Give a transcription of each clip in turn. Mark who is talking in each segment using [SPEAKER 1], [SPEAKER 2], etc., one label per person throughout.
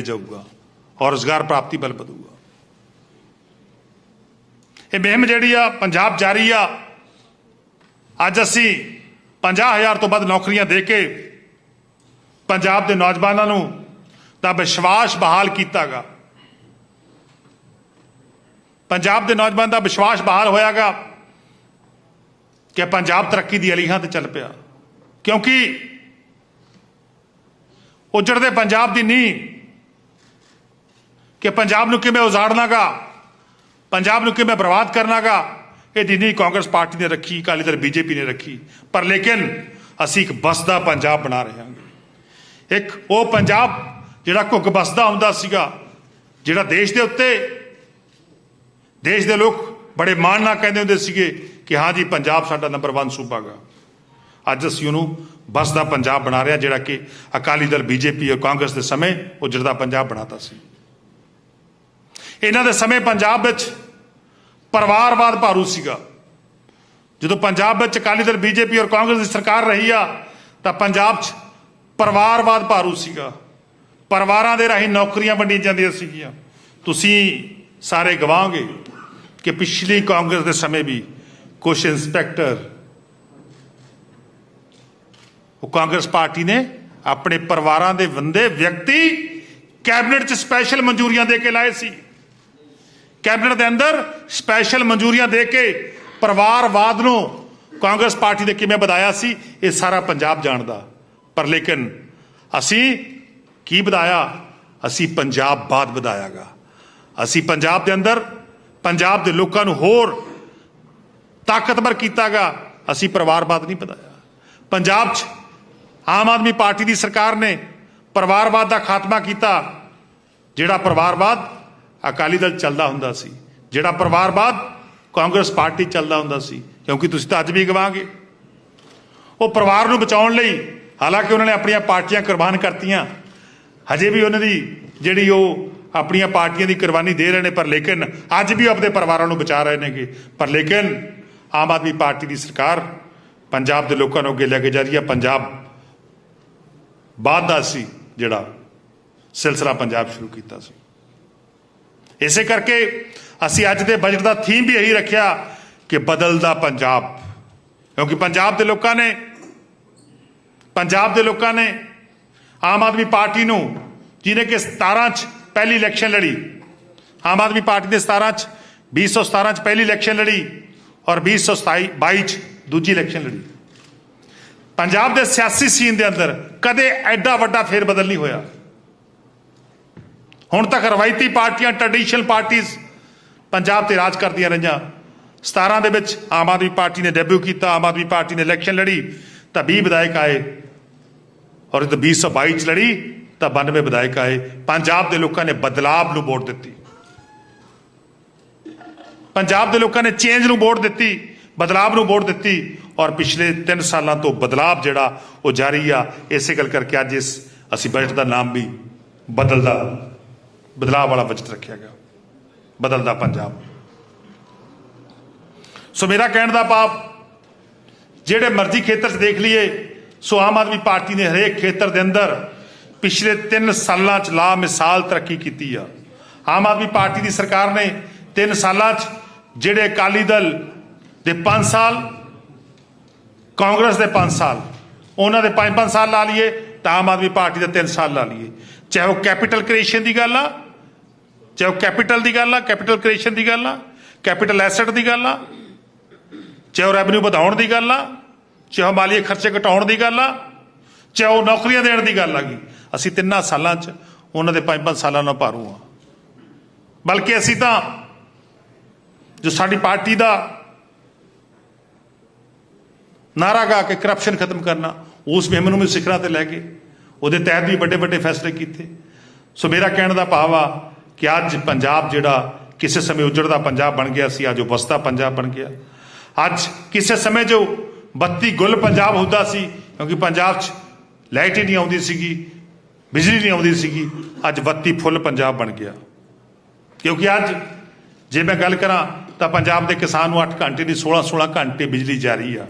[SPEAKER 1] ਜਾਊਗਾ ਔਰ ਰੋਜ਼ਗਾਰ ਪ੍ਰਾਪਤੀ ਬਲ ਵਧੂਗਾ ਇਹ ਮੁਹਿੰਮ ਜਿਹੜੀ ਆ ਪੰਜਾਬ ਜਾਰੀ ਆ ਅੱਜ ਅਸੀਂ 50000 ਤੋਂ ਵੱਧ ਨੌਕਰੀਆਂ ਦੇ ਕੇ ਪੰਜਾਬ ਦੇ ਨੌਜਵਾਨਾਂ ਨੂੰ ਦਾ ਵਿਸ਼ਵਾਸ ਬਹਾਲ ਕੀਤਾਗਾ ਪੰਜਾਬ ਦੇ ਨੌਜਵਾਨ ਦਾ ਵਿਸ਼ਵਾਸ ਬਹਾਲ ਹੋਇਆਗਾ ਕਿ ਪੰਜਾਬ ਤਰੱਕੀ ਦੀ ਅਲੀਹਾਂ ਤੇ ਚੱਲ ਪਿਆ ਕਿਉਂਕਿ ਉਜੜਦੇ ਪੰਜਾਬ ਦੀ ਨੀਂਹ ਕਿ ਪੰਜਾਬ ਨੂੰ ਕਿਵੇਂ ਉਜਾੜਨਾਗਾ? ਪੰਜਾਬ ਨੂੰ ਕਿਵੇਂ ਬਰਬਾਦ ਕਰਨਾਗਾ? ਇਹ ਦੀ ਕਾਂਗਰਸ ਪਾਰਟੀ ਨੇ ਰੱਖੀ, ਅਕਾਲੀ ਦਲ ਬੀਜੇਪੀ ਨੇ ਰੱਖੀ। ਪਰ ਲੇਕਿਨ ਅਸੀਂ ਇੱਕ ਬਸਦਾ ਪੰਜਾਬ ਬਣਾ ਰਹੇ ਹਾਂ। ਇੱਕ ਉਹ ਪੰਜਾਬ ਜਿਹੜਾ ਘੁੱਗ ਬਸਦਾ ਹੁੰਦਾ ਸੀਗਾ, ਜਿਹੜਾ ਦੇਸ਼ ਦੇ ਉੱਤੇ ਦੇਸ਼ ਦੇ ਲੋਕ ਬੜੇ ਮਾਣ ਨਾਲ ਕਹਿੰਦੇ ਹੁੰਦੇ ਸੀਗੇ ਕਿ ਹਾਂ ਜੀ, ਪੰਜਾਬ ਸਾਡਾ ਨੰਬਰ 1 ਸੂਬਾ ਗਾ। ਅੱਜ ਅਸੀਂ ਉਹਨੂੰ ਬਸਦਾ ਪੰਜਾਬ ਬਣਾ ਰਿਹਾ ਜਿਹੜਾ ਕਿ ਅਕਾਲੀ ਦਲ, ਬੀਜੇਪੀ ਔਰ ਕਾਂਗਰਸ ਦੇ ਸਮੇਂ ਉਹ ਜਰਦਾ ਪੰਜਾਬ ਬਣਾਤਾ ਸੀ। ਇਹਨਾਂ ਦੇ ਸਮੇਂ ਪੰਜਾਬ ਵਿੱਚ ਪਰਿਵਾਰਵਾਦ ਭਾਰੂ ਸੀਗਾ। ਜਦੋਂ ਪੰਜਾਬ ਵਿੱਚ ਅਕਾਲੀ ਦਲ, ਬੀਜੇਪੀ ਔਰ ਕਾਂਗਰਸ ਦੀ ਸਰਕਾਰ ਰਹੀ ਆ, ਤਾਂ ਪੰਜਾਬ 'ਚ ਪਰਿਵਾਰਵਾਦ ਭਾਰੂ ਸੀਗਾ। ਪਰਿਵਾਰਾਂ ਦੇ ਰਾਹੀਂ ਨੌਕਰੀਆਂ ਵੰਡੀਆਂ ਜਾਂਦੀਆਂ ਸੀਗੀਆਂ। ਤੁਸੀਂ ਸਾਰੇ ਗਵਾਓਗੇ ਕਿ ਪਿਛਲੀ ਕਾਂਗਰਸ ਦੇ ਸਮੇਂ ਵੀ ਕੁਝ ਇੰਸਪੈਕਟਰ, ਉਹ ਕਾਂਗਰਸ ਪਾਰਟੀ ਨੇ ਆਪਣੇ ਪਰਿਵਾਰਾਂ ਦੇ ਬੰਦੇ ਵਿਅਕਤੀ ਕੈਬਨਿਟ 'ਚ ਸਪੈਸ਼ਲ ਮਨਜ਼ੂਰੀਆਂ ਦੇ ਕੇ ਲਾਏ ਸੀ। ਕੈਬਨਿਟ ਦੇ ਅੰਦਰ ਸਪੈਸ਼ਲ ਮਨਜ਼ੂਰੀਆਂ ਦੇ ਕੇ ਪਰਿਵਾਰਵਾਦ ਨੂੰ ਕਾਂਗਰਸ ਪਾਰਟੀ ਨੇ ਕਿਵੇਂ ਵਧਾਇਆ ਸੀ, ਇਹ ਸਾਰਾ ਪੰਜਾਬ ਜਾਣਦਾ। ਪਰ ਲੇਕਿਨ ਅਸੀਂ ਕੀ ਵਧਾਇਆ? ਅਸੀਂ ਪੰਜਾਬ ਬਾਦ ਵਧਾਇਆਗਾ। ਅਸੀਂ ਪੰਜਾਬ ਦੇ ਅੰਦਰ, ਪੰਜਾਬ ਦੇ ਲੋਕਾਂ ਨੂੰ ਹੋਰ ਤਾਕਤਵਰ ਕੀਤਾਗਾ। ਅਸੀਂ ਪਰਿਵਾਰਵਾਦ ਨਹੀਂ ਵਧਾਇਆ। ਪੰਜਾਬ 'ਚ ਆਮ ਆਦਮੀ ਪਾਰਟੀ ਦੀ ਸਰਕਾਰ ਨੇ ਪਰਿਵਾਰਵਾਦ ਦਾ ਖਾਤਮਾ ਕੀਤਾ, ਜਿਹੜਾ ਪਰਿਵਾਰਵਾਦ ਅਕਾਲੀ ਦਲ ਚੱਲਦਾ ਹੁੰਦਾ ਸੀ। ਜਿਹੜਾ ਪਰਿਵਾਰਵਾਦ ਕਾਂਗਰਸ ਪਾਰਟੀ ਚੱਲਦਾ ਹੁੰਦਾ ਸੀ, ਕਿਉਂਕਿ ਤੁਸੀਂ ਤਾਂ ਅੱਜ ਵੀ ਗਵਾਂਗੇ। ਉਹ ਪਰਿਵਾਰ ਨੂੰ ਬਚਾਉਣ ਲਈ ਹਾਲਾਂਕਿ ਉਹਨਾਂ ਨੇ ਆਪਣੀਆਂ ਪਾਰਟੀਆਂ ਕੁਰਬਾਨ ਕਰਤੀਆਂ, ਹਜੇ ਵੀ ਉਹਨਾਂ ਦੀ ਜਿਹੜੀ ਉਹ ਆਪਣੀਆਂ ਪਾਰਟੀਆਂ ਦੀ ਕੁਰਬਾਨੀ ਦੇ ਰਹੇ ਨੇ, ਪਰ ਲੇਕਿਨ ਅੱਜ ਵੀ ਆਪਣੇ ਪਰਿਵਾਰਾਂ ਨੂੰ ਬਚਾ ਰਹੇ ਨੇਗੇ। ਪਰ ਲੇਕਿਨ ਆਮ ਆਦਮੀ ਪਾਰਟੀ ਦੀ ਸਰਕਾਰ ਪੰਜਾਬ ਦੇ ਲੋਕਾਂ ਨੂੰ ਅੱਗੇ ਲੈ ਕੇ ਜਾ ਰਹੀ ਹੈ। ਪੰਜਾਬ ਬਾਅਦ ਦਾ ਸੀ ਜਿਹੜਾ ਸਿਲਸਿਲਾ ਪੰਜਾਬ ਸ਼ੁਰੂ ਕੀਤਾ ਸੀ। ਇਸੇ ਕਰਕੇ ਅਸੀਂ ਅੱਜ ਦੇ ਬਜਟ ਦਾ ਥੀਮ ਵੀ ਇਹੀ ਰੱਖਿਆ ਕਿ ਬਦਲਦਾ ਪੰਜਾਬ। ਕਿਉਂਕਿ ਪੰਜਾਬ ਦੇ ਲੋਕਾਂ ਨੇ, ਪੰਜਾਬ ਦੇ ਲੋਕਾਂ ਨੇ ਆਮ ਆਦਮੀ ਪਾਰਟੀ ਨੂੰ, ਜਿਹਨੇ ਕਿ 17 ਚ ਪਹਿਲੀ ਇਲੈਕਸ਼ਨ ਲੜੀ, ਆਮ ਆਦਮੀ ਪਾਰਟੀ ਦੇ 17 ਚ 2017 ਚ ਪਹਿਲੀ ਇਲੈਕਸ਼ਨ ਲੜੀ ਔਰ 2027 22 ਚ ਦੂਜੀ ਇਲੈਕਸ਼ਨ ਲੜੀ। ਪੰਜਾਬ ਦੇ ਸਿਆਸੀ ਸੀਨ ਦੇ ਅੰਦਰ ਕਦੇ ਐਡਾ ਵੱਡਾ ਫੇਰ ਬਦਲ ਨਹੀਂ ਹੋਇਆ। ਹੁਣ ਤੱਕ ਰਵਾਇਤੀ ਪਾਰਟੀਆਂ ਟ੍ਰੈਡੀਸ਼ਨਲ ਪਾਰਟੀਆਂ ਪੰਜਾਬ ਤੇ ਰਾਜ ਕਰਦੀਆਂ ਰਹੀਆਂ। 17 ਦੇ ਵਿੱਚ ਆਮ ਆਦਮੀ ਪਾਰਟੀ ਨੇ ਡੈਬਿਊ ਕੀਤਾ, ਆਮ ਆਦਮੀ ਪਾਰਟੀ ਨੇ ਇਲੈਕਸ਼ਨ ਲੜੀ, ਤਾਂ 20 ਵਿਧਾਇਕ ਆਏ। ਔਰ ਜਦੋਂ 2022 ਚ ਲੜੀ, ਤਾਂ 92 ਵਿਧਾਇਕ ਆਏ। ਪੰਜਾਬ ਦੇ ਲੋਕਾਂ ਨੇ ਬਦਲਾਵ ਨੂੰ ਵੋਟ ਦਿੱਤੀ। ਪੰਜਾਬ ਦੇ ਲੋਕਾਂ ਨੇ ਚੇਂਜ ਨੂੰ ਵੋਟ ਦਿੱਤੀ, ਬਦਲਾਵ ਨੂੰ ਵੋਟ ਦਿੱਤੀ। ਔਰ ਪਿਛਲੇ 3 ਸਾਲਾਂ ਤੋਂ ਬਦਲਾਵ ਜਿਹੜਾ, ਉਹ ਜਾਰੀ ਆ। ਇਸੇ ਗੱਲ ਕਰਕੇ ਅੱਜ ਇਸ, ਅਸੀਂ ਬਜਟ ਦਾ ਨਾਮ ਵੀ ਬਦਲਦਾ। ਬਦਲਾਵ ਵਾਲਾ ਬਜਟ ਰੱਖਿਆ ਗਿਆ। ਬਦਲਦਾ ਪੰਜਾਬ। ਸੋ ਮੇਰਾ ਕਹਿਣ ਦਾ ਭਾਵ, ਜਿਹੜੇ ਮਰਜ਼ੀ ਖੇਤਰ 'ਚ ਦੇਖ ਲਈਏ, ਸੋ ਆਮ ਆਦਮੀ ਪਾਰਟੀ ਨੇ ਹਰੇਕ ਖੇਤਰ ਦੇ ਅੰਦਰ ਪਿਛਲੇ 3 ਸਾਲਾਂ 'ਚ ਲਾ ਮਿਸਾਲ ਤਰੱਕੀ ਕੀਤੀ ਆ। ਆਮ ਆਦਮੀ ਪਾਰਟੀ ਦੀ ਸਰਕਾਰ ਨੇ 3 ਸਾਲਾਂ 'ਚ ਜਿਹੜੇ ਅਕਾਲੀ ਦਲ ਦੇ 5 ਸਾਲ, ਕਾਂਗਰਸ ਦੇ 5 ਸਾਲ, ਉਹਨਾਂ ਦੇ 5-5 ਸਾਲ ਲਾ ਲਈਏ, ਤਾਂ ਆਮ ਆਦਮੀ ਪਾਰਟੀ ਦੇ 3 ਸਾਲ ਲਾ ਲਈਏ। ਚਾਹੇ ਉਹ ਕੈਪੀਟਲ ਕ੍ਰੀਏਸ਼ਨ ਦੀ ਗੱਲ ਆ ਚਾਹੇ ਉਹ ਕੈਪੀਟਲ ਦੀ ਗੱਲ ਆ ਕੈਪੀਟਲ ਕ੍ਰੀਏਸ਼ਨ ਦੀ ਗੱਲ ਆ ਕੈਪੀਟਲ ਐਸੈਟ ਦੀ ਗੱਲ ਆ, ਚਾਹੇ ਉਹ ਰੈਵਨਿਊ ਵਧਾਉਣ ਦੀ ਗੱਲ ਆ, ਚਾਹੇ ਉਹ ਮਾਲੀਏ ਖਰਚੇ ਘਟਾਉਣ ਦੀ ਗੱਲ ਆ, ਚਾਹੇ ਉਹ ਨੌਕਰੀਆਂ ਦੇਣ ਦੀ ਗੱਲ ਆ ਗਈ ਅਸੀਂ ਤਿੰਨਾਂ ਸਾਲਾਂ 'ਚ ਉਹਨਾਂ ਦੇ 5-5 ਸਾਲਾਂ ਨਾਲ ਭਾਰੂ ਆ। ਬਲਕਿ ਅਸੀਂ ਤਾਂ ਜੋ ਸਾਡੀ ਪਾਰਟੀ ਦਾ ਨਾਰਾ ਗਾ ਕੇ ਕਰਪਸ਼ਨ ਖਤਮ ਕਰਨਾ, ਉਸ ਮੁਹਿੰਮ ਨੂੰ ਵੀ ਸਿਖਰਾਂ ਤੇ ਲੈ ਗਏ ਉਹਦੇ ਤਹਿਤ ਵੀ ਵੱਡੇ ਵੱਡੇ ਫੈਸਲੇ ਕੀਤੇ। ਸੋ ਮੇਰਾ ਕਹਿਣ ਦਾ ਭਾਵ ਆ ਕਿ ਅੱਜ ਪੰਜਾਬ ਜਿਹੜਾ ਕਿਸੇ ਸਮੇਂ ਉਜੜਦਾ ਪੰਜਾਬ ਬਣ ਗਿਆ ਸੀ, ਅੱਜ ਉਹ ਬਸਤਾ ਪੰਜਾਬ ਬਣ ਗਿਆ। ਅੱਜ ਕਿਸੇ ਸਮੇਂ ਜੋ ਬੱਤੀ ਗੁੱਲ ਪੰਜਾਬ ਹੁੰਦਾ ਸੀ, ਕਿਉਂਕਿ ਪੰਜਾਬ 'ਚ ਲਾਈਟ ਹੀ ਨਹੀਂ ਆਉਂਦੀ ਸੀਗੀ, ਬਿਜਲੀ ਨਹੀਂ ਆਉਂਦੀ ਸੀਗੀ, ਅੱਜ ਬੱਤੀ ਫੁੱਲ ਪੰਜਾਬ ਬਣ ਗਿਆ। ਕਿਉਂਕਿ ਅੱਜ ਜੇ ਮੈਂ ਗੱਲ ਕਰਾਂ ਤਾਂ ਪੰਜਾਬ ਦੇ ਕਿਸਾਨ ਨੂੰ 8 ਘੰਟੇ ਦੀ 16 16 ਘੰਟੇ ਬਿਜਲੀ ਜਾਰੀ ਆ।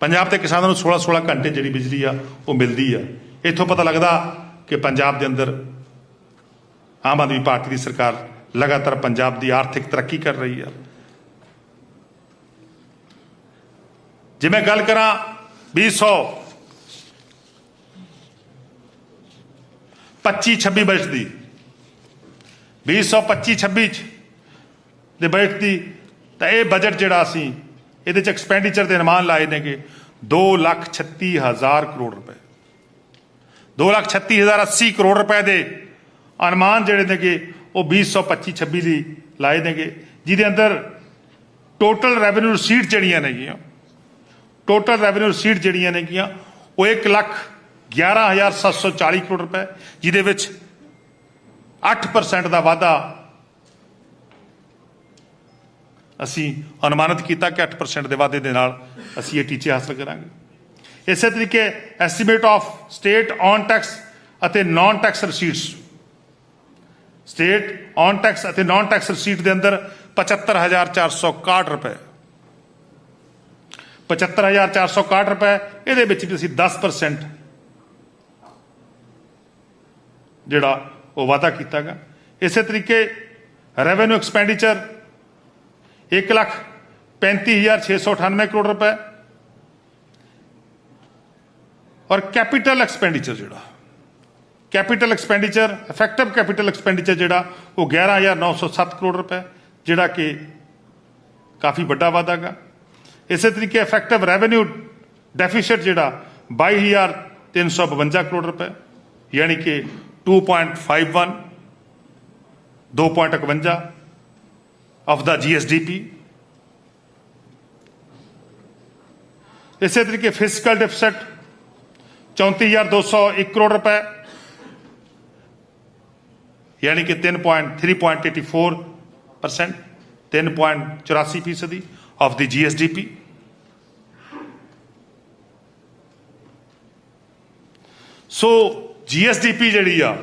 [SPEAKER 1] ਪੰਜਾਬ ਦੇ ਕਿਸਾਨਾਂ ਨੂੰ 16 16 ਘੰਟੇ ਜਿਹੜੀ ਬਿਜਲੀ ਆ, ਉਹ ਮਿਲਦੀ ਆ। ਇੱਥੋਂ ਪਤਾ ਲੱਗਦਾ ਕਿ ਪੰਜਾਬ ਦੇ ਅੰਦਰ ਆਮ ਆਦਮੀ ਪਾਰਟੀ ਦੀ ਸਰਕਾਰ ਲਗਾਤਾਰ ਪੰਜਾਬ ਦੀ ਆਰਥਿਕ ਤਰੱਕੀ ਕਰ ਰਹੀ ਹੈ। ਜੇ ਮੈਂ ਗੱਲ ਕਰਾਂ 200 25 26 ਬਜਟ ਦੀ 225 26 ਚ ਦੇ ਬਜਟ ਦੀ, ਤਾਂ ਇਹ ਬਜਟ ਜਿਹੜਾ ਅਸੀਂ ਇਹਦੇ ਚ ਐਕਸਪੈਂਡੀਚਰ ਦੇ ਅਨੁਮਾਨ ਲਾਏ ਨੇਗੇ 2 ਲੱਖ 36 ਹਜ਼ਾਰ ਕਰੋੜ ਰੁਪਏ। 2 ਲੱਖ 36 ਹਜ਼ਾਰ 80 ਕਰੋੜ ਰੁਪਏ ਦੇ ਅਨੁਮਾਨ ਜਿਹੜੇ ਨੇਗੇ, ਉਹ 225 26 ਲਈ ਲਾਏ ਨੇਗੇ, ਜਿਹਦੇ ਅੰਦਰ ਟੋਟਲ ਰੈਵਨਿਊ ਰਸੀਟ ਜਿਹੜੀਆਂ ਨੇਗੀਆਂ ਟੋਟਲ ਰੈਵਨਿਊ ਰਸੀਟ ਜਿਹੜੀਆਂ ਨੇਗੀਆਂ, ਉਹ 1 ਲੱਖ 11740 ਕਰੋੜ ਰੁਪਏ, ਜਿਹਦੇ ਵਿੱਚ 8% ਦਾ ਵਾਧਾ ਅਸੀਂ ਅਨੁਮਾਨਿਤ ਕੀਤਾ ਕਿ 8% ਦੇ ਵਾਧੇ ਦੇ ਨਾਲ ਅਸੀਂ ਇਹ ਟੀਚੇ ਹਾਸਲ ਕਰਾਂਗੇ। ਇਸੇ ਤਰੀਕੇ estimate of state own tax ਅਤੇ non tax receipts state own tax ਅਤੇ ਨਾਨ ਟੈਕਸ ਰਸੀਟ ਦੇ ਅੰਦਰ 75461 ਰੁਪਏ। 75461 ਰੁਪਏ, ਇਹਦੇ ਵਿੱਚ ਵੀ ਅਸੀਂ 10% ਜਿਹੜਾ ਉਹ ਵਾਅਦਾ ਕੀਤਾਗਾ। ਇਸੇ ਤਰੀਕੇ ਰੈਵਨਿਊ ਐਕਸਪੈਂਡੀਚਰ 1 ਲੱਖ 35698 ਕਰੋੜ ਰੁਪਏ। ਔਰ ਕੈਪੀਟਲ ਐਕਸਪੈਂਡੀਚਰ ਜਿਹੜਾ capital expenditure effective capital expenditure ਜਿਹੜਾ ਉਹ 11907 ਕਰੋੜ ਰੁਪਏ ਜਿਹੜਾ ਕਿ ਕਾਫੀ ਵੱਡਾ ਵਾਧਾ ਗਾ ਇਸੇ ਤਰੀਕੇ ਇਫੈਕਟਿਵ ਰੈਵਨਿਊ ਡੈਫੀਸਿਟ ਜਿਹੜਾ 22352 ਕਰੋੜ ਰੁਪਏ ਯਾਨੀ ਕਿ 2.51 2.51 of the GSDP ਇਸੇ ਤਰੀਕੇ ਫਿਸਕਲ ਡਿਫਿਸਿਟ 34201 ਕਰੋੜ ਰੁਪਏ ਯਾਨੀ ਕਿ 3.3.84% 3.84 ਫੀਸਦੀ of the GSDP so GSDP ਜਿਹੜੀ ਆ,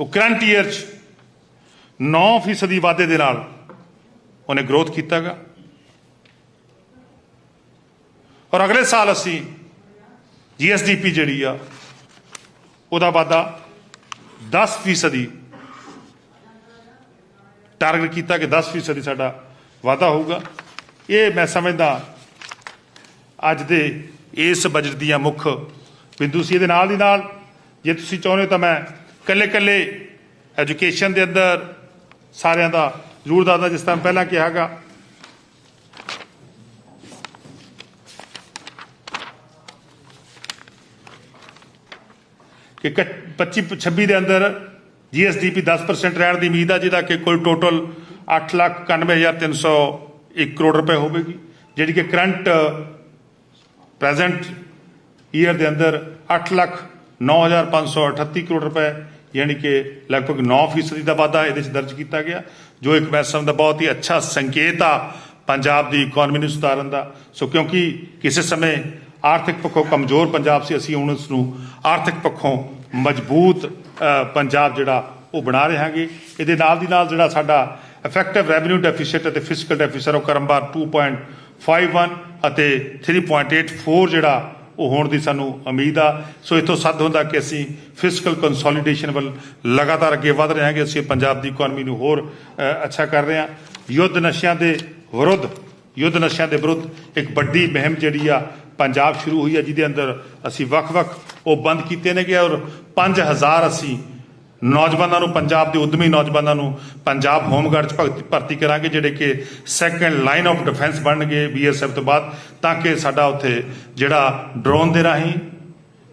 [SPEAKER 1] ਉਹ ਕਰੰਟ ਈਅਰ ਚ 9 ਫੀਸਦੀ ਵਾਧੇ ਦੇ ਨਾਲ ਉਹਨੇ ਗਰੋਥ ਕੀਤਾਗਾ। ਔਰ ਅਗਲੇ ਸਾਲ ਅਸੀਂ GSDP ਜਿਹੜੀ ਆ, ਉਹਦਾ ਵਾਧਾ 10 ਫੀਸਦੀ ਟਾਰਗੇਟ ਕੀਤਾ ਕਿ 10 ਫੀਸਦੀ ਸਾਡਾ ਵਾਧਾ ਹੋਊਗਾ। ਇਹ ਮੈਂ ਸਮਝਦਾ ਅੱਜ ਦੇ ਇਸ ਬਜਟ ਦੀਆਂ ਮੁੱਖ ਬਿੰਦੂ ਸੀ। ਇਹਦੇ ਨਾਲ ਦੀ ਨਾਲ ਜੇ ਤੁਸੀਂ ਚਾਹੁੰਦੇ ਹੋ ਤਾਂ ਮੈਂ ਕੱਲੇ ਕੱਲੇ ਐਜੂਕੇਸ਼ਨ ਦੇ ਅੰਦਰ ਸਾਰਿਆਂ ਦਾ ਜ਼ਰੂਰ ਦੱਸਦਾ, ਜਿਸ ਤਰ੍ਹਾਂ ਪਹਿਲਾਂ ਕਿਹਾਗਾ ਕਿ 25 26 ਦੇ ਅੰਦਰ ਜੀਐਸਡੀਪੀ 10% ਰਹਿਣ ਦੀ ਉਮੀਦ ਆ ਜਿਹਦਾ ਕਿ ਕੁੱਲ ਟੋਟਲ 8,91,301 ਕਰੋੜ ਰੁਪਏ ਹੋਵੇਗੀ ਜਿਹੜੀ ਕਿ ਕਰੰਟ ਪ੍ਰੈਜ਼ੈਂਟ ਈਅਰ ਦੇ ਅੰਦਰ 8,09,538 ਕਰੋੜ ਰੁਪਏ ਯਾਨੀ ਕਿ ਲਗਭਗ 9% ਦਾ ਵਾਧਾ ਇਹਦੇ ਵਿੱਚ ਦਰਜ ਕੀਤਾ ਗਿਆ ਜੋ ਇੱਕ ਮੈਂ ਸਮਝਦਾ ਬਹੁਤ ਹੀ ਅੱਛਾ ਸੰਕੇਤ ਆ ਪੰਜਾਬ ਦੀ ਇਕਨੋਮੀ ਨੂੰ ਸੁਧਾਰਨ ਦਾ। ਸੋ ਕਿਉਂਕਿ ਕਿਸੇ ਸਮੇਂ ਆਰਥਿਕ ਪੱਖੋਂ ਕਮਜ਼ੋਰ ਪੰਜਾਬ ਸੀ ਅਸੀਂ ਹੁਣ ਉਸ ਨੂੰ ਆਰਥਿਕ ਪੱਖੋਂ ਮਜ਼ਬੂਤ ਪੰਜਾਬ ਜਿਹੜਾ ਉਹ ਬਣਾ ਰਹੇ ਹਾਂਗੇ ਇਹਦੇ ਨਾਲ ਦੀ ਨਾਲ ਜਿਹੜਾ ਸਾਡਾ ਇਫੈਕਟਿਵ ਰੈਵਨਿਊ ਡੈਫੀਸਿਟ ਅਤੇ ਫਿਸਕਲ ਡੈਫੀਸਿਟ ਉਹ ਕਰਮਬਾਰ 2.51 ਅਤੇ 3.84 ਜਿਹੜਾ ਉਹ ਹੋਣ ਦੀ ਸਾਨੂੰ ਉਮੀਦ ਆ। ਸੋ ਇਥੋਂ ਸੱਦ ਹੁੰਦਾ ਕਿ ਅਸੀਂ ਫਿਸਕਲ ਕੰਸੋਲੀਡੇਸ਼ਨ ਵੱਲ ਲਗਾਤਾਰ ਅੱਗੇ ਵਧ ਰਹੇ ਹਾਂਗੇ। ਅਸੀਂ ਪੰਜਾਬ ਦੀ ਇਕਨੋਮੀ ਨੂੰ ਹੋਰ ਅੱਛਾ ਕਰ ਰਹੇ ਹਾਂ। ਯੁੱਧ ਨਸ਼ਿਆਂ ਦੇ ਵਿਰੁੱਧ, ਯੁੱਧ ਨਸ਼ਿਆਂ ਦੇ ਵਿਰੁੱਧ ਇੱਕ ਵੱਡੀ ਮੁਹਿੰਮ ਜਿਹੜੀ ਆ ਪੰਜਾਬ ਸ਼ੁਰੂ ਹੋਈ ਆ ਜਿਹਦੇ ਅੰਦਰ ਅਸੀਂ ਵੱਖ-ਵੱਖ ਉਹ ਬੰਦ ਕੀਤੇ ਨੇਗੇ ਔਰ 5000 ਅਸੀਂ ਨੌਜਵਾਨਾਂ ਨੂੰ, ਪੰਜਾਬ ਦੇ ਉਦਮੀ ਨੌਜਵਾਨਾਂ ਨੂੰ ਪੰਜਾਬ ਹੋਮਗਾਰਡ ਚ ਭਗਤ- ਭਰਤੀ ਕਰਾਂਗੇ, ਜਿਹੜੇ ਕਿ ਸੈਕੰਡ ਲਾਈਨ ਆਫ ਡਿਫੈਂਸ ਬਣਨਗੇ ਬੀਐਸਐਫ ਤੋਂ ਬਾਅਦ, ਤਾਂ ਕਿ ਸਾਡਾ ਉੱਥੇ ਜਿਹੜਾ ਡਰੋਨ ਦੇ ਰਾਹੀਂ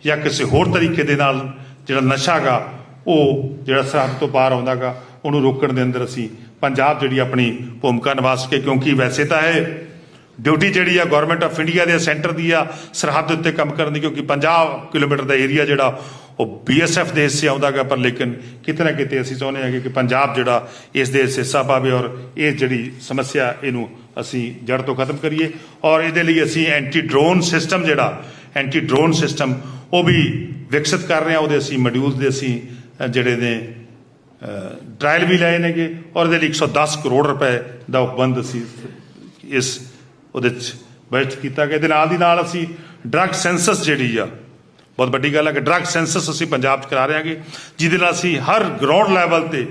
[SPEAKER 1] ਜਾਂ ਕਿਸੇ ਹੋਰ ਤਰੀਕੇ ਦੇ ਨਾਲ ਜਿਹੜਾ ਨਸ਼ਾ ਗਾ ਉਹ ਜਿਹੜਾ ਸਰਹੱਦ ਤੋਂ ਪਾਰ ਆਉਂਦਾਗਾ, ਉਹਨੂੰ ਰੋਕਣ ਦੇ ਅੰਦਰ ਅਸੀਂ ਪੰਜਾਬ ਜਿਹੜੀ ਆਪਣੀ ਭੂਮਿਕਾ ਨਿਭਾ ਸਕੇ ਕਿਉਂਕਿ ਵੈਸੇ ਤਾਂ ਇਹ ਡਿਊਟੀ ਜਿਹੜੀ ਆ ਗਵਰਨਮੈਂਟ ਆਫ ਇੰਡੀਆ ਦੇ ਸੈਂਟਰ ਦੀ ਆ, ਸਰਹੱਦ ਉੱਤੇ ਕੰਮ ਕਰਨ ਦੀ, ਕਿਉਂਕਿ 50 ਕਿਲੋਮੀਟਰ ਦਾ ਏਰੀਆ ਜਿਹੜਾ, ਉਹ ਬੀਐਸਐਫ ਦੇ ਹਿੱਸੇ ਆਉਂਦਾਗਾ ਪਰ ਲੇਕਿਨ ਕਿਤੇ ਨਾ ਕਿਤੇ ਅਸੀਂ ਚਾਹੁੰਦੇ ਹਾਂ ਕਿ ਪੰਜਾਬ ਜਿਹੜਾ ਇਸ ਦੇ ਹਿੱਸਾ ਪਾਵੇ ਔਰ ਇਹ ਜਿਹੜੀ ਸਮੱਸਿਆ, ਇਹਨੂੰ ਅਸੀਂ ਜੜ ਤੋਂ ਖਤਮ ਕਰੀਏ। ਔਰ ਇਹਦੇ ਲਈ ਅਸੀਂ ਐਂਟੀ ਡਰੋਨ ਸਿਸਟਮ ਜਿਹੜਾ ਐਂਟੀ ਡਰੋਨ ਸਿਸਟਮ ਉਹ ਵੀ ਵਿਕਸਿਤ ਕਰ ਰਹੇ ਹਾਂ। ਉਹਦੇ ਅਸੀਂ ਮੋਡਿਊਲਸ ਦੇ ਅਸੀਂ ਜਿਹੜੇ ਨੇ ਟ੍ਰਾਇਲ ਵੀ ਲਏ ਨੇਗੇ। ਔਰ ਇਹਦੇ ਲਈ 110 ਕਰੋੜ ਰੁਪਏ ਦਾ ਉਪਬੰਧ ਅਸੀਂ ਇਸ ਉਹਦੇ ਚ ਬਜਟ ਕੀਤਾ ਗਿਆ ਇਹਦੇ ਨਾਲ ਦੀ ਨਾਲ ਅਸੀਂ ਡਰੱਗ ਸੈਂਸਸ ਜਿਹੜੀ ਆ, ਬਹੁਤ ਵੱਡੀ ਗੱਲ ਹੈ ਕਿ ਡਰੱਗ ਸੈਂਸਸ ਅਸੀਂ ਪੰਜਾਬ 'ਚ ਕਰਾ ਰਹੇ ਹਾਂਗੇ, ਜਿਹਦੇ ਨਾਲ ਅਸੀਂ ਹਰ ਗਰਾਊਂਡ ਲੈਵਲ ਤੇ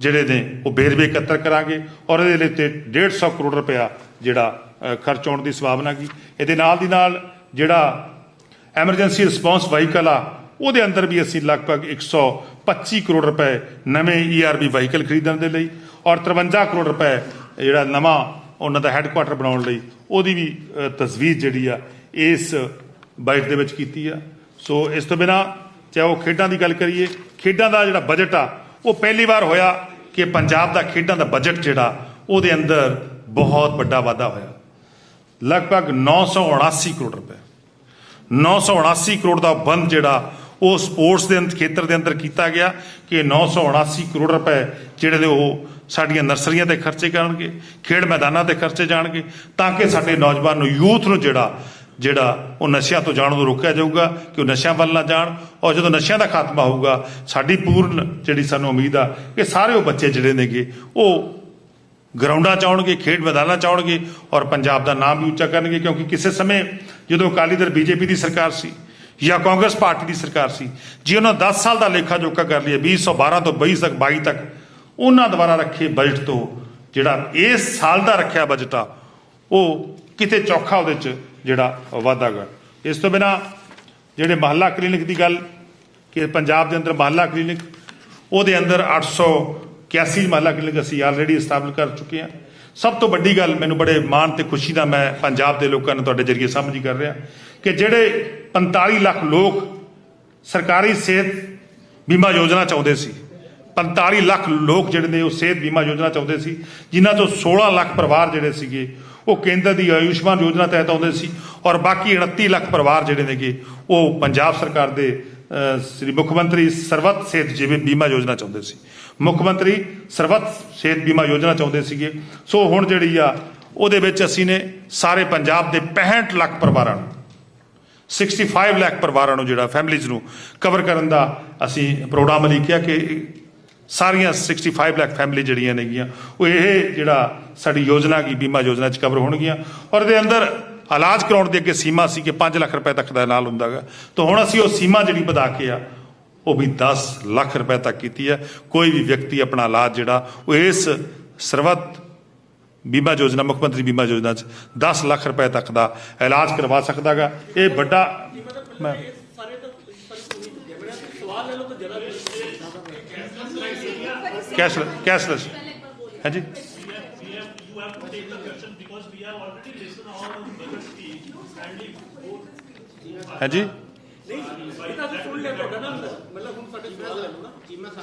[SPEAKER 1] ਜਿਹੜੇ ਨੇ ਉਹ ਵੇਰਵੇ ਇਕੱਤਰ ਕਰਾਂਗੇ ਔਰ ਇਹਦੇ ਲਈ ਤੇ 150 ਕਰੋੜ ਰੁਪਇਆ ਜਿਹੜਾ ਖਰਚ ਹੋਣ ਦੀ ਸੰਭਾਵਨਾ ਕੀ ਇਹਦੇ ਨਾਲ ਦੀ ਨਾਲ ਜਿਹੜਾ ਐਮਰਜੈਂਸੀ ਰਿਸਪੌਂਸ ਵਹੀਕਲ ਆ, ਉਹਦੇ ਅੰਦਰ ਵੀ ਅਸੀਂ ਲਗਭਗ 125 ਕਰੋੜ ਰੁਪਏ ਨਵੇਂ E ਈਆਰਬੀ ਵਹੀਕਲ ਖਰੀਦਣ ਦੇ ਲਈ ਔਰ 53 ਕਰੋੜ ਰੁਪਏ ਜਿਹੜਾ ਨਵਾਂ ਉਹਨਾਂ ਦਾ ਹੈੱਡਕੁਆਟਰ ਬਣਾਉਣ ਲਈ ਉਹਦੀ ਵੀ ਅ, ਤਜਵੀਜ਼ ਜਿਹੜੀ ਆ ਇਸ ਬਜਟ ਦੇ ਵਿੱਚ ਕੀਤੀ ਆ। ਸੋ ਇਸ ਤੋਂ ਬਿਨਾ ਚਾਹੇ ਉਹ ਖੇਡਾਂ ਦੀ ਗੱਲ ਕਰੀਏ ਖੇਡਾਂ ਦਾ ਜਿਹੜਾ ਬਜਟ ਆ ਉਹ ਪਹਿਲੀ ਵਾਰ ਹੋਇਆ ਕਿ ਪੰਜਾਬ ਦਾ ਖੇਡਾਂ ਦਾ ਬਜਟ ਜਿਹੜਾ ਉਹਦੇ ਅੰਦਰ ਬਹੁਤ ਵੱਡਾ ਵਾਧਾ ਹੋਇਆ। ਲਗਭਗ 979 ਕਰੋੜ ਰੁਪਏ। 979 ਕਰੋੜ ਦਾ ਬੰਦ ਜਿਹੜਾ ਉਹ ਸਪੋਰਟਸ ਦੇ ਖੇਤਰ ਦੇ ਅੰਦਰ ਕੀਤਾ ਗਿਆ ਕਿ 979 ਕਰੋੜ ਰੁਪਏ ਜਿਹੜੇ ਨੇ ਉਹ ਸਾਡੀਆਂ ਨਰਸਰੀਆਂ ਤੇ ਖਰਚੇ ਕਰਨਗੇ ਖੇਡ ਮੈਦਾਨਾਂ ਤੇ ਖਰਚੇ ਜਾਣਗੇ, ਤਾਂ ਕਿ ਸਾਡੇ ਨੌਜਵਾਨ ਨੂੰ, ਯੂਥ ਨੂੰ ਜਿਹੜਾ ਜਿਹੜਾ ਉਹ ਨਸ਼ਿਆਂ ਤੋਂ ਜਾਣ ਨੂੰ ਰੋਕਿਆ ਜਾਊਗਾ, ਕਿ ਉਹ ਨਸ਼ਿਆਂ ਵੱਲ ਨਾ ਜਾਣ ਔਰ ਜਦੋਂ ਨਸ਼ਿਆਂ ਦਾ ਖਾਤਮਾ ਹੋਊਗਾ, ਸਾਡੀ ਪੂਰਨ ਜਿਹੜੀ ਸਾਨੂੰ ਉਮੀਦ ਆ ਕਿ ਸਾਰੇ ਉਹ ਬੱਚੇ ਜਿਹੜੇ ਨੇਗੇ, ਉਹ ਗਰਾਊਂਡਾਂ ਚ ਆਉਣਗੇ, ਖੇਡ ਮੈਦਾਨਾਂ ਚ ਆਉਣਗੇ ਔਰ ਪੰਜਾਬ ਦਾ ਨਾਮ ਵੀ ਉੱਚਾ ਕਰਨਗੇ, ਕਿਉਂਕਿ ਕਿਸੇ ਸਮੇਂ ਜਦੋਂ ਅਕਾਲੀ ਦਲ ਬੀਜੇਪੀ ਦੀ ਸਰਕਾਰ ਸੀ ਜਾਂ ਕਾਂਗਰਸ ਪਾਰਟੀ ਦੀ ਸਰਕਾਰ ਸੀ, ਜੇ ਉਹਨਾਂ 10 ਸਾਲ ਦਾ ਲੇਖਾ ਜੋਖਾ ਕਰ ਲਿਆ 2012 ਤੋਂ 22 ਤੱਕ 22 ਤੱਕ ਉਹਨਾਂ ਦੁਆਰਾ ਰੱਖੇ ਬਜਟ ਤੋਂ ਜਿਹੜਾ ਇਸ ਸਾਲ ਦਾ ਰੱਖਿਆ ਬਜਟ ਆ, ਉਹ ਕਿਤੇ ਚੌਖਾ ਉਹਦੇ ਚ ਜਿਹੜਾ ਵਾਧਾ ਗਾ। ਇਸ ਤੋਂ ਬਿਨਾ ਜਿਹੜੇ ਮਹੱਲਾ ਕਲੀਨਿਕ ਦੀ ਗੱਲ ਕਿ ਪੰਜਾਬ ਦੇ ਅੰਦਰ ਮਹੱਲਾ ਕਲੀਨਿਕ, ਉਹਦੇ ਅੰਦਰ 881 ਮਹੱਲਾ ਕਲੀਨਿਕ ਅਸੀਂ ਆਲਰੇਡੀ ਸਥਾਪਿਤ ਕਰ ਚੁੱਕੇ ਹਾਂ। ਸਭ ਤੋਂ ਵੱਡੀ ਗੱਲ ਮੈਨੂੰ ਬੜੇ ਮਾਣ ਤੇ ਖੁਸ਼ੀ ਦਾ ਮੈਂ ਪੰਜਾਬ ਦੇ ਲੋਕਾਂ ਨੂੰ ਤੁਹਾਡੇ ਜਰੀਏ ਸਾਂਝੀ ਕਰ ਰਿਹਾ ਕਿ ਜਿਹੜੇ 45 ਲੱਖ ਲੋਕ ਸਰਕਾਰੀ ਸਿਹਤ ਬੀਮਾ ਯੋਜਨਾ ਚਾਹੁੰਦੇ ਸੀ 45 ਲੱਖ ਲੋਕ ਜਿਹੜੇ ਨੇ ਉਹ ਸਿਹਤ ਬੀਮਾ ਯੋਜਨਾ ਚਾਹੁੰਦੇ ਸੀ, ਜਿਨ੍ਹਾਂ 'ਚੋਂ 16 ਲੱਖ ਪਰਿਵਾਰ ਜਿਹੜੇ ਸੀਗੇ, ਉਹ ਕੇਂਦਰ ਦੀ ਆਯੁਸ਼ਮਾਨ ਯੋਜਨਾ ਤਹਿਤ ਆਉਂਦੇ ਸੀ ਔਰ ਬਾਕੀ 29 ਲੱਖ ਪਰਿਵਾਰ ਜਿਹੜੇ ਨੇਗੇ, ਉਹ ਪੰਜਾਬ ਸਰਕਾਰ ਦੇ ਸ੍ਰੀ ਮੁੱਖ ਮੰਤਰੀ ਸਰਵਤ ਸਿਹਤ ਜੀਵਨ ਬੀਮਾ ਯੋਜਨਾ ਚਾਹੁੰਦੇ ਸੀ। ਮੁੱਖ ਮੰਤਰੀ ਸਰਵਤ ਸਿਹਤ ਬੀਮਾ ਯੋਜਨਾ ਚਾਹੁੰਦੇ ਸੀਗੇ। ਸੋ ਹੁਣ ਜਿਹੜੀ ਆ, ਉਹਦੇ ਵਿੱਚ ਅਸੀਂ ਨੇ ਸਾਰੇ ਪੰਜਾਬ ਦੇ 65 ਲੱਖ ਪਰਿਵਾਰਾਂ ਨੂੰ 65 ਲੱਖ ਪਰਿਵਾਰਾਂ ਨੂੰ ਜਿਹੜਾ ਫੈਮਿਲੀਜ਼ ਨੂੰ ਕਵਰ ਕਰਨ ਦਾ ਅਸੀਂ ਪ੍ਰੋਗਰਾਮ ਲਿਖਿਆ ਕਿ ਸਾਰੀਆਂ 65 ਲੱਖ ਫੈਮਿਲੀ ਜਿਹੜੀਆਂ ਨੇਗੀਆਂ, ਉਹ ਇਹ ਜਿਹੜਾ ਸਾਡੀ ਯੋਜਨਾ ਕੀ, ਬੀਮਾ ਯੋਜਨਾ ਚ ਕਵਰ ਹੋਣਗੀਆਂ। ਔਰ ਇਹਦੇ ਅੰਦਰ ਇਲਾਜ ਕਰਾਉਣ ਦੀ ਅੱਗੇ ਸੀਮਾ ਸੀ ਕਿ 5 ਲੱਖ ਰੁਪਏ ਤੱਕ ਦਾ ਨਾਲ ਹੁੰਦਾਗਾ। ਤਾਂ ਹੁਣ ਅਸੀਂ ਉਹ ਸੀਮਾ ਜਿਹੜੀ ਵਧਾ ਕੇ ਆ, ਉਹ ਵੀ 10 ਲੱਖ ਰੁਪਏ ਤੱਕ ਕੀਤੀ ਹੈ। ਕੋਈ ਵੀ ਵਿਅਕਤੀ ਆਪਣਾ ਇਲਾਜ ਜਿਹੜਾ, ਉਹ ਇਸ ਸਰਵਤ ਬੀਮਾ ਯੋਜਨਾ, ਮੁੱਖ ਮੰਤਰੀ ਬੀਮਾ ਯੋਜਨਾ ਚ 10 ਲੱਖ ਰੁਪਏ ਤੱਕ ਦਾ ਇਲਾਜ ਕਰਵਾ ਸਕਦਾਗਾ। ਇਹ ਵੱਡਾ ਮੈਂ
[SPEAKER 2] ਜਮਣਾ ਸਵਾਲ ਲੈ ਲਓ
[SPEAKER 1] ਕੈਸ਼ ਕੈਸ਼ਲੈਸ ਹਾਂਜੀ
[SPEAKER 2] you have to take the question because we have already listened all the budget speech and we
[SPEAKER 1] ਹਾਂਜੀ।
[SPEAKER 2] ਇਹ ਤਾਂ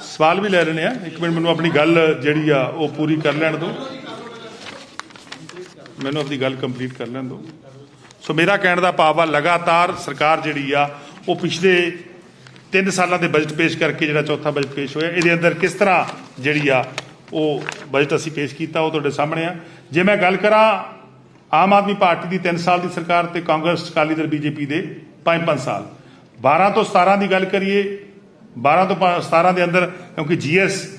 [SPEAKER 2] ਸਵਾਲ
[SPEAKER 1] ਸਵਾਲ ਵੀ ਲੈ ਲੈਣੇ ਆ। ਇੱਕ ਮਿੰਟ, ਮੈਨੂੰ ਆਪਣੀ ਗੱਲ ਜਿਹੜੀ ਆ, ਉਹ ਪੂਰੀ ਕਰ ਲੈਣ ਦਿਓ। ਮੈਨੂੰ ਆਪਣੀ ਗੱਲ ਕੰਪਲੀਟ ਕਰ ਲੈਣ ਦਿਓ। ਸੋ ਮੇਰਾ ਕਹਿਣ ਦਾ ਭਾਵ ਆ, ਲਗਾਤਾਰ ਸਰਕਾਰ ਜਿਹੜੀ ਆ, ਉਹ ਪਿਛਲੇ ਤਿੰਨ ਸਾਲਾਂ ਦੇ ਬਜਟ ਪੇਸ਼ ਕਰਕੇ ਜਿਹੜਾ ਚੌਥਾ ਬਜਟ ਪੇਸ਼ ਹੋਇਆ, ਇਹਦੇ ਅੰਦਰ ਕਿਸ ਤਰ੍ਹਾਂ ਜਿਹੜੀ ਆ ਉਹ ਬਜਟ ਅਸੀਂ ਪੇਸ਼ ਕੀਤਾ, ਉਹ ਤੁਹਾਡੇ ਸਾਹਮਣੇ ਆ। ਜੇ ਮੈਂ ਗੱਲ ਕਰਾਂ ਆਮ ਆਦਮੀ ਪਾਰਟੀ ਦੀ 3 ਸਾਲ ਦੀ ਸਰਕਾਰ ਤੇ ਕਾਂਗਰਸ, ਅਕਾਲੀ ਦਲ, ਬੀਜੇਪੀ ਦੇ 5-5 ਸਾਲ। 12 ਤੋਂ 17 ਦੀ ਗੱਲ ਕਰੀਏ 12 ਤੋਂ ਪ- 17 ਦੇ ਅੰਦਰ ਕਿਉਂਕਿ ਜੀਐਸ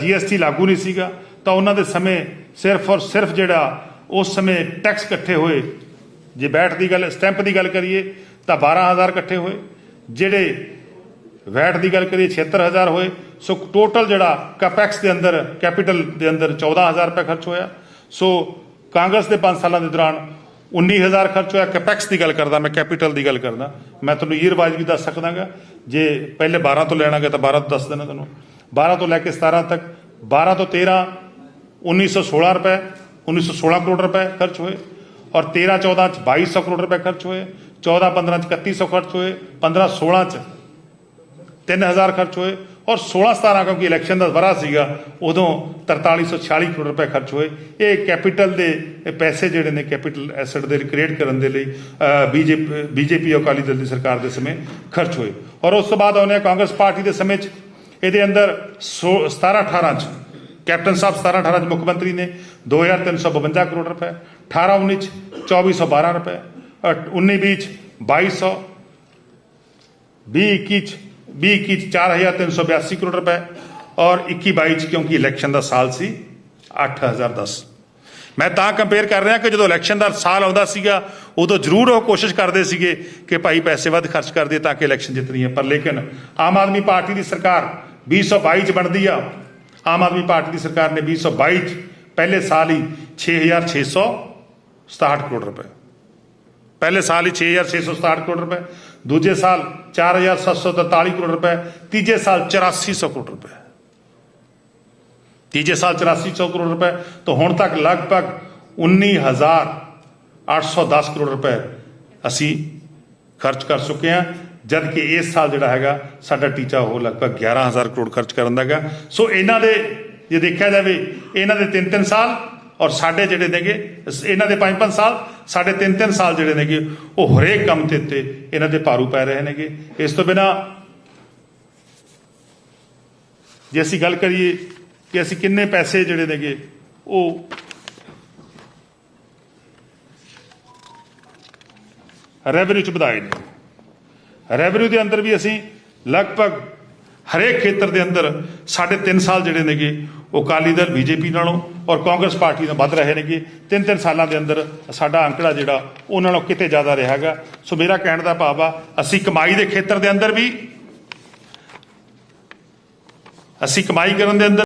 [SPEAKER 1] ਜੀਐਸਟੀ ਲਾਗੂ ਨਹੀਂ ਸੀਗਾ, ਤਾਂ ਉਹਨਾਂ ਦੇ ਸਮੇਂ ਸਿਰਫ ਔਰ ਸਿਰਫ ਜਿਹੜਾ ਉਸ ਸਮੇਂ ਟੈਕਸ ਇਕੱਠੇ ਹੋਏ। ਜੇ ਬੈਠ ਦੀ ਗੱਲ, ਸਟੈਂਪ ਦੀ ਗੱਲ ਕਰੀਏ, ਤਾਂ 12000 ਇਕੱਠੇ ਹੋਏ। ਜਿਹੜੇ ਵੈਟ ਦੀ ਗੱਲ ਕਰੀਏ 76000 ਹੋਏ, ਸੋ ਟੋਟਲ ਜਿਹੜਾ ਕੈਪੈਕਸ ਦੇ ਅੰਦਰ ਕੈਪੀਟਲ ਦੇ ਅੰਦਰ 14000 ਰੁਪਏ ਖਰਚ ਹੋਇਆ। ਸੋ ਕਾਂਗਰਸ ਦੇ 5 ਸਾਲਾਂ ਦੇ ਦੌਰਾਨ 19000 ਖਰਚ ਹੋਇਆ। ਕੈਪੈਕਸ ਦੀ ਗੱਲ ਕਰਦਾ, ਮੈਂ ਕੈਪੀਟਲ ਦੀ ਗੱਲ ਕਰਦਾ। ਮੈਂ ਤੁਹਾਨੂੰ ਈਅਰ ਵਾਈਜ਼ ਵੀ ਦੱਸ ਸਕਦਾਗਾ। ਜੇ ਪਹਿਲੇ 12 ਤੋਂ ਲੈਣਾਗਾ ਤਾਂ 12 ਤੋਂ ਦੱਸ ਦੇਣਾ ਤੁਹਾਨੂੰ। 12 ਤੋਂ ਲੈ ਕੇ 17 ਤੱਕ 12 ਤੋਂ 13 1916 ਰੁਪਏ 1916 ਕਰੋੜ ਰੁਪਏ ਖਰਚ ਹੋਏ। ਔਰ 13 14 ਚ 2200 ਕਰੋੜ ਰੁਪਏ ਖਰਚ ਹੋਏ। 14 15 ਚ 3100 ਖਰਚ ਹੋਏ। 15 16 ਚ 3000 ਖਰਚ ਹੋਏ ਔਰ 16 17 ਕਿਉਂਕਿ ਇਲੈਕਸ਼ਨ ਦਾ ਵਰਾ ਸੀਗਾ, ਉਦੋਂ 4346 ਕਰੋੜ ਰੁਪਏ ਖਰਚ ਹੋਏ। ਇਹ ਕੈਪੀਟਲ ਦੇ ਪੈਸੇ ਜਿਹੜੇ ਨੇ ਕੈਪੀਟਲ ਐਸੈਟ ਦੇ ਕ੍ਰੀਏਟ ਕਰਨ ਦੇ ਲਈ ਬੀਜੇਪੀ ਬੀਜੇਪੀ ਅਕਾਲੀ ਦਲ ਦੀ ਸਰਕਾਰ ਦੇ ਸਮੇਂ ਖਰਚ ਹੋਏ। ਔਰ ਉਸ ਤੋਂ ਬਾਅਦ ਆਉਂਦੇ ਹਾਂ ਕਾਂਗਰਸ ਪਾਰਟੀ ਦੇ ਸਮੇਂ 'ਚ। ਇਹਦੇ ਅੰਦਰ 17 18 ਚ ਕੈਪਟਨ ਸਾਹਿਬ 17 18 ਚ ਮੁੱਖ ਮੰਤਰੀ ਨੇ 2352 ਕਰੋੜ ਰੁਪਏ 18 19 ਚ 2412 ਰੁਪਏ 19 20 ਚ 2200 20 21 ਚ 20 21 ਚ 4382 ਕਰੋੜ ਰੁਪਏ ਔਰ 21 22 ਚ ਕਿਉਂਕਿ ਇਲੈਕਸ਼ਨ ਦਾ ਸਾਲ ਸੀ 8010 ਮੈਂ ਤਾਂ ਕੰਪੇਅਰ ਕਰ ਰਿਹਾ ਕਿ ਜਦੋਂ ਇਲੈਕਸ਼ਨ ਦਾ ਸਾਲ ਆਉਂਦਾ ਸੀਗਾ ਉਦੋਂ ਜ਼ਰੂਰ ਉਹ ਕੋਸ਼ਿਸ਼ ਕਰਦੇ ਸੀਗੇ ਕਿ ਭਾਈ ਪੈਸੇ ਵੱਧ ਖਰਚ ਕਰ ਦਈਏ ਤਾਂ ਕਿ ਇਲੈਕਸ਼ਨ ਜਿੱਤਣੀ ਹੈ ਪਰ ਲੇਕਿਨ ਆਮ ਆਦਮੀ ਪਾਰਟੀ ਦੀ ਸਰਕਾਰ 2022 ਚ ਬਣਦੀ ਆ ਆਮ ਆਦਮੀ ਪਾਰਟੀ ਦੀ ਸਰਕਾਰ ਨੇ 2022 ਚ ਪਹਿਲੇ ਸਾਲ ਹੀ 6667 ਕਰੋੜ ਰੁਪਏ ਪਹਿਲੇ ਸਾਲ ਹੀ 6667 ਕਰੋੜ ਰੁਪਏ ਦੂਜੇ ਸਾਲ 4743 ਕਰੋੜ ਰੁਪਏ, ਤੀਜੇ ਸਾਲ 8400 ਕਰੋੜ ਰੁਪਏ। ਤੀਜੇ ਸਾਲ 8400 ਕਰੋੜ ਰੁਪਏ, ਤੋਂ ਹੁਣ ਤੱਕ ਲਗਭਗ 19810 ਕਰੋੜ ਰੁਪਏ ਅਸੀਂ ਖਰਚ ਕਰ ਚੁੱਕੇ ਹਾਂ ਜਦ ਕਿ ਇਸ ਸਾਲ ਜਿਹੜਾ ਹੈਗਾ, ਸਾਡਾ ਟੀਚਾ ਉਹ ਲਗਭਗ 11000 ਕਰੋੜ ਖਰਚ ਕਰਨ ਦਾ ਹੈਗਾ। ਸੋ ਇਹਨਾਂ ਦੇ, ਜੇ ਦੇਖਿਆ ਜਾਵੇ, ਇਹਨਾਂ ਦੇ 3-3 ਸਾਲ ਔਰ ਸਾਡੇ ਜਿਹੜੇ ਨੇਗੇ, ਇਹਨਾਂ ਦੇ 5-5 ਸਾਲ, ਸਾਡੇ 3-3 ਸਾਲ ਜਿਹੜੇ ਨੇਗੇ, ਉਹ ਹਰੇਕ ਕੰਮ ਤੇ ਉੱਤੇ ਇਹਨਾਂ ਦੇ ਭਾਰੂ ਪੈ ਰਹੇ ਨੇਗੇ। ਇਸ ਤੋਂ ਬਿਨਾ ਜੇ ਅਸੀਂ ਗੱਲ ਕਰੀਏ ਕਿ ਅਸੀਂ ਕਿੰਨੇ ਪੈਸੇ ਜਿਹੜੇ ਨੇਗੇ, ਉਹ ਰੈਵਨਿਊ ਚ ਵਧਾਏ ਨੇ। ਰੈਵਨਿਊ ਦੇ ਅੰਦਰ ਵੀ ਅਸੀਂ ਲਗਭਗ ਹਰੇਕ ਖੇਤਰ ਦੇ ਅੰਦਰ ਸਾਡੇ 3 ਸਾਲ ਜਿਹੜੇ ਨੇਗੇ ਉਹ ਅਕਾਲੀ ਦਲ, ਬੀਜੇਪੀ ਨਾਲੋਂ ਔਰ ਕਾਂਗਰਸ ਪਾਰਟੀ ਨਾਲ ਵੱਧ ਰਹੇ ਨੇਗੇ। ਤਿੰਨ ਤਿੰਨ ਸਾਲਾਂ ਦੇ ਅੰਦਰ ਸਾਡਾ ਅੰਕੜਾ ਜਿਹੜਾ ਉਹਨਾਂ ਨਾਲੋਂ ਕਿਤੇ ਜ਼ਿਆਦਾ ਰਿਹਾਗਾ ਸੋ ਮੇਰਾ ਕਹਿਣ ਦਾ ਭਾਵ ਆ, ਅਸੀਂ ਕਮਾਈ ਦੇ ਖੇਤਰ ਦੇ ਅੰਦਰ ਵੀ, ਅਸੀਂ ਕਮਾਈ ਕਰਨ ਦੇ ਅੰਦਰ